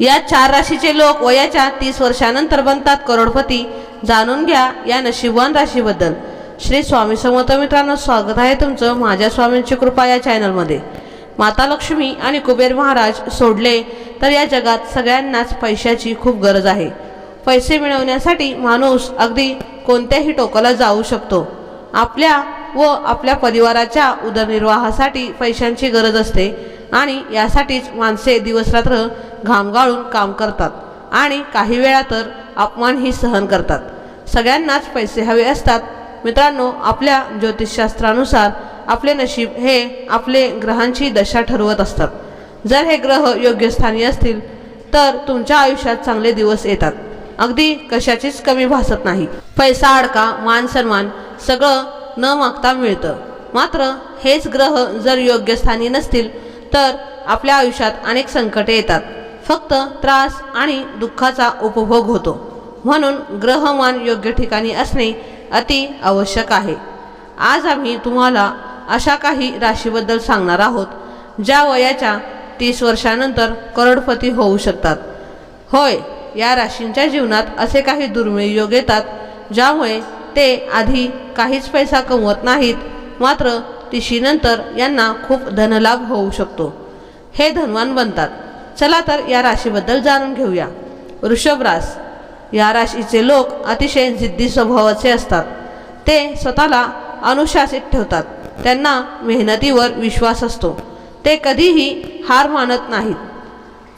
या चार राशीचे लोक वयाच्या तीस वर्षानंतर बनतात करोडपती. जाणून घ्या या नशीबवान राशीबद्दल. श्री स्वामी समर्थ मित्रांनो स्वागत आहे तुमचं माझ्या स्वामींची कृपा या चॅनलमध्ये. माता लक्ष्मी आणि कुबेर महाराज सोडले तर या जगात सगळ्यांनाच पैशाची खूप गरज आहे. पैसे मिळवण्यासाठी माणूस अगदी कोणत्याही टोकाला जाऊ शकतो. आपल्या व आपल्या परिवाराच्या उदरनिर्वाहासाठी पैशांची गरज असते आणि यासाठीच माणसे दिवसरात्र घाम गाळून काम करतात आणि काही वेळा तर अपमानही सहन करतात. सगळ्यांनाच पैसे हवे असतात. मित्रांनो आपल्या ज्योतिषशास्त्रानुसार आपले नशीब हे आपले ग्रहांची दशा ठरवत असतात. जर हे ग्रह योग्य स्थानी असतील तर तुमच्या आयुष्यात चांगले दिवस येतात. अगदी कशाचीच कमी भासत नाही. पैसा अडका मान सन्मान सगळं न मागता मिळतं. मात्र हेच ग्रह जर योग्य स्थानी नसतील तर आपल्या आयुष्यात अनेक संकटे येतात. फक्त त्रास आणि दुःखाचा उपभोग होतो. म्हणून ग्रहमान योग्य ठिकाणी असणे अति आवश्यक आहे. आज आम्ही तुम्हाला अशा काही राशीबद्दल सांगणार आहोत ज्या वयाच्या तीस वर्षानंतर करोडपती होऊ शकतात. होय या राशींच्या जीवनात असे काही दुर्मिळ योग येतात ज्यामुळे ते आधी काहीच पैसा कमवत नाहीत मात्र तिशीनंतर यांना खूप धनलाभ होऊ शकतो. हे धनवान बनतात. चला तर या राशीबद्दल जाणून घेऊया. वृषभ रास या राशीचे लोक अतिशय जिद्दी स्वभावाचे असतात. ते स्वतःला अनुशासित ठेवतात. त्यांना मेहनतीवर विश्वास असतो. ते कधीही हार मानत नाहीत.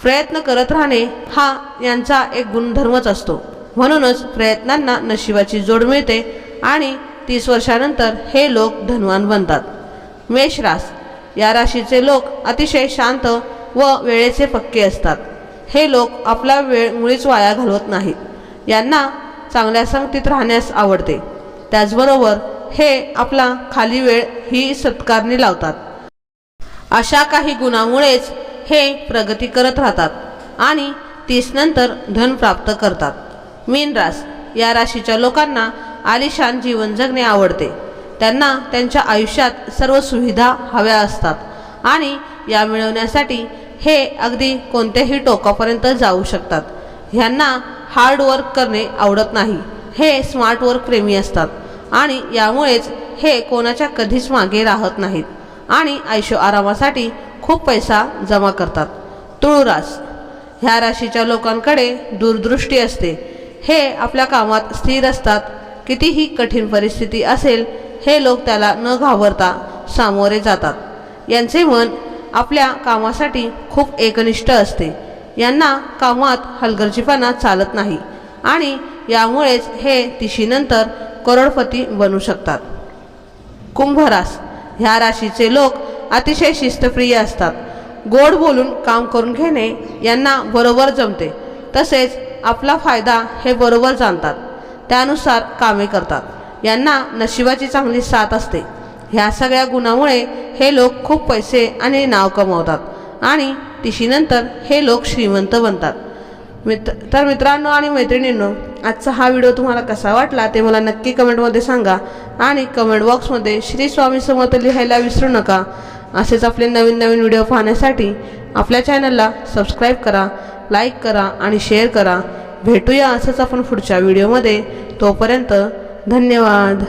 प्रयत्न करत राहणे हा यांचा एक गुणधर्मच असतो. म्हणूनच प्रयत्नांना नशिबाची जोड मिळते आणि तीस वर्षानंतर हे लोक धनवान बनतात. मेष रास या राशीचे लोक अतिशय शांत व वेळेचे पक्के असतात. हे लोक आपला वेळ मुळीच वाया घालवत नाहीत. यांना चांगल्या संगतीत राहण्यास आवडते. त्याचबरोबर हे आपला खाली वेळ ही सत्कारणी लावतात. अशा काही गुणामुळेच हे प्रगती करत राहतात आणि तीस नंतर धन प्राप्त करतात. मीन रास या राशीच्या लोकांना आलिशान जीवन जगणे आवडते. त्यांना त्यांच्या आयुष्यात सर्व सुविधा हव्या असतात आणि या मिळवण्यासाठी हे अगदी कोणत्याही टोकापर्यंत जाऊ शकतात. ह्यांना हार्ड वर्क करणे आवडत नाही. हे स्मार्ट वर्क प्रेमी असतात. आणि यामुळेच हे कोणाच्या कधीच मागे राहत नाहीत. आणि आयुष्य आरामासाठी खूप पैसा जमा करतात. तुळुरास. ह्या राशीच्या लोकांकडे दूरदृष्टी असते. हे आपल्या कामात स्थिर असतात. कितीही कठीण परिस्थिती असेल हे लोक त्याला न घाबरता सामोरे जातात. यांचे मन आपल्या कामासाठी खूप एकनिष्ठ असते. यांना कामात हलगर्जीपणा चालत नाही आणि यामुळेच हे तिशीनंतर करोडपती बनू शकतात. कुंभरास ह्या राशीचे लोक अतिशय शिस्तप्रिय असतात. गोड बोलून काम करून घेणे यांना बरोबर जमते. तसेच आपला फायदा हे बरोबर जाणतात. त्यानुसार कामे करतात. यांना नशिबाची चांगली साथ असते. ह्या सगळ्या गुणामुळे हे लोक खूप पैसे आणि नाव कमवतात. आणि तिशीनंतर हे लोक श्रीमंत बनतात. मित्र तर मित्रांनो आणि मैत्रिणींनो आजचा हा व्हिडिओ तुम्हाला कसा वाटला ते मला नक्की कमेंटमध्ये सांगा आणि कमेंट बॉक्समध्ये श्री स्वामी समर्थ लिहायला विसरू नका. असेच आपले नवीन नवीन व्हिडिओ पाहण्यासाठी आपल्या चॅनलला सबस्क्राईब करा लाईक करा आणि शेअर करा. भेटूया असंच आपण पुढच्या व्हिडिओमध्ये. तोपर्यंत धन्यवाद.